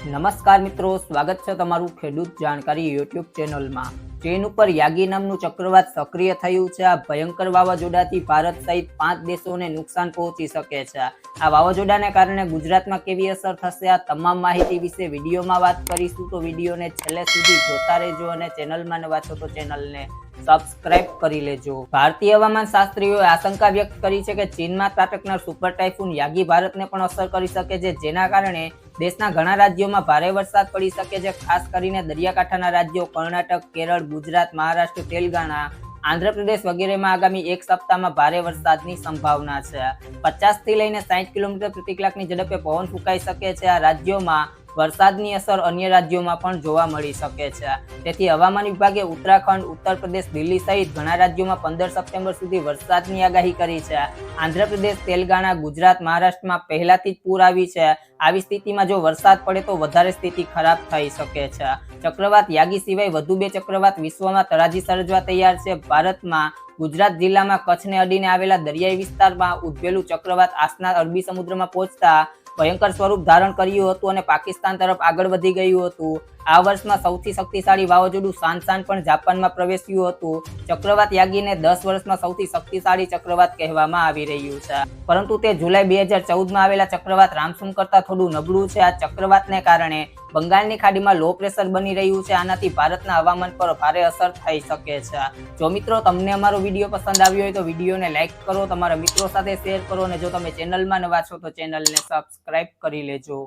નમસ્કાર મિત્રો, સ્વાગત છે તમારું ખેડૂત જાણકારી યુટ્યુબ ચેનલમાં. ચીન ઉપર યાગી નામનું ચક્રવાત સક્રિય થયું છે. આ ભયંકર વાવાઝોડાથી ભારત સહિત પાંચ દેશોને નુકસાન પહોંચી શકે છે. આ વાવાઝોડાને કારણે ગુજરાતમાં કેવી અસર થશે આ તમામ માહિતી વિશે વિડીયોમાં વાત કરીશું. તો વિડીયોને છેલ્લે સુધી જોતા રહેજો અને ચેનલમાં નવા છો તો ચેનલને સબસ્ક્રાઇબ કરી લેજો. ભારતીય હવામાન શાસ્ત્રીઓએ આશંકા વ્યક્ત કરી છે કે ચીનમાં ત્રાટકનાર સુપર ટાઇફૂન યાગી ભારતને પણ અસર કરી શકે છે, જેના કારણે દેશના ઘણા રાજ્યોમાં ભારે વરસાદ પડી શકે છે. ખાસ કરીને દરિયાકાંઠાના રાજ્યો કર્ણાટક, કેરળ, ગુજરાત, મહારાષ્ટ્ર, તેલંગાણા, આંધ્રપ્રદેશ વગેરેમાં આગામી એક સપ્તાહમાં ભારે વરસાદની સંભાવના છે. પચાસથી લઈને સાઠ કિલોમીટર પ્રતિ કલાકની ઝડપે પવન ફૂંકાઈ શકે છે. આ રાજ્યોમાં વરસાદની અસર અન્ય રાજ્યોમાં પણ જોવા મળી શકે છે. તેથી હવામાન વિભાગે ઉત્તરાખંડ ઉત્તર પ્રદેશ દિલ્હી સહિત ઘણા રાજ્યોમાં પંદર સપ્ટેમ્બર સુધી વરસાદની આગાહી કરી છે. આંધ્રપ્રદેશ, તેલંગાણા, ગુજરાત, મહારાષ્ટ્રમાં પહેલાથી જ પૂર આવી છે. આવી સ્થિતિમાં જો વરસાદ પડે તો વધારે સ્થિતિ ખરાબ થઈ શકે છે. ચક્રવાત યાગી સિવાય વધુ બે ચક્રવાત વિશ્વમાં તરાજી સર્જવા તૈયાર છે. ભારતમાં ગુજરાત જિલ્લામાં કચ્છને અડીને આવેલા દરિયાઈ વિસ્તારમાં ઉદ્ભવેલું ચક્રવાત આસના અરબી સમુદ્રમાં પહોંચતા ભયંકર સ્વરૂપ ધારણ કર્યું હતું અને પાકિસ્તાન તરફ આગળ વધી ગયું હતું. આ વર્ષમાં સૌથી શક્તિશાળી વાવાઝોડું સાનસાન પણ જાપાનમાં પ્રવેશ્યું હતું. ચક્રવાત યાગીને દસ વર્ષમાં સૌથી શક્તિશાળી ચક્રવાત કહેવામાં આવી રહ્યું છે. પરંતુ તે જુલાઈ બે હજાર ચૌદમાં આવેલા ચક્રવાત રામસુમ કરતાં થોડું નબળું છે. આ ચક્રવાતને કારણે બંગાળની ખાડીમાં લો પ્રેશર બની રહ્યું છે. આનાથી ભારતના હવામાન પર ભારે અસર થઈ શકે છે. જો મિત્રો તમને અમારો વીડિયો પસંદ આવ્યો હોય તો વિડીયોને લાઇક કરો, તમારા મિત્રો સાથે શેર કરો અને જો તમે ચેનલમાં નવા છો તો ચેનલને સબસ્ક્રાઇબ કરી લેજો.